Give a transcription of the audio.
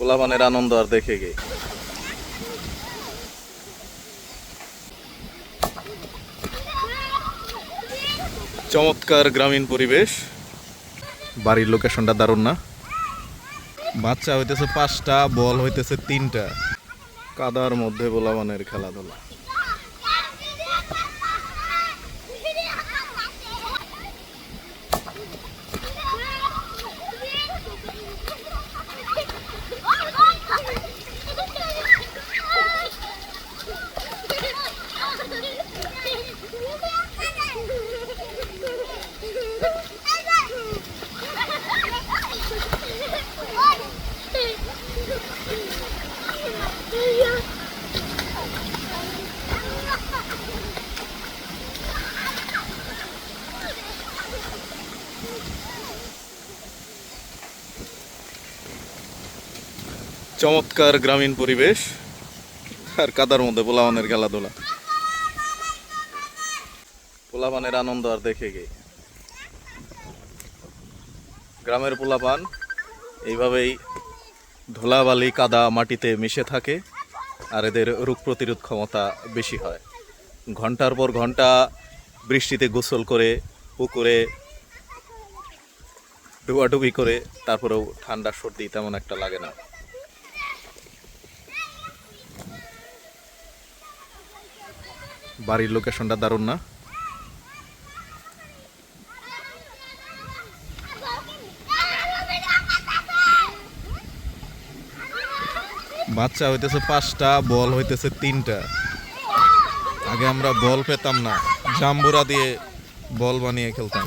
পোলাপানের আনন্দ আর দেখে গে। চমৎকার গ্রামীণ পরিবেশ। বাড়ির লোকেশনটা দারুণ না? বাচ্চা হইতেছে পাঁচটা, বল হইতেছে তিনটা। কাদার মধ্যে পোলাপানের খেলাধুলা। চমৎকার গ্রামীণ পরিবেশ আর কাদার মধ্যে পোলাপানের খেলাধুলা। পোলাপানের আনন্দ আর দেখে গে। গ্রামের পোলাপান এইভাবেই ধুলাবালি কাদা মাটিতে মিশে থাকে, আর এদের রোগ প্রতিরোধ ক্ষমতা বেশি হয়। ঘণ্টার পর ঘণ্টা বৃষ্টিতে গোসল করে পুকুরে ডুবাডুবি করে, তারপরেও ঠান্ডা সর্দি তেমন একটা লাগে না। বাড়ির লোকেশনটা দারুণ না? বাচ্চা হইতেছে পাঁচটা, বল হইতেছে তিনটা। আগে আমরা বল পেতাম না, জাম্বুরা দিয়ে বল বানিয়ে খেলতাম।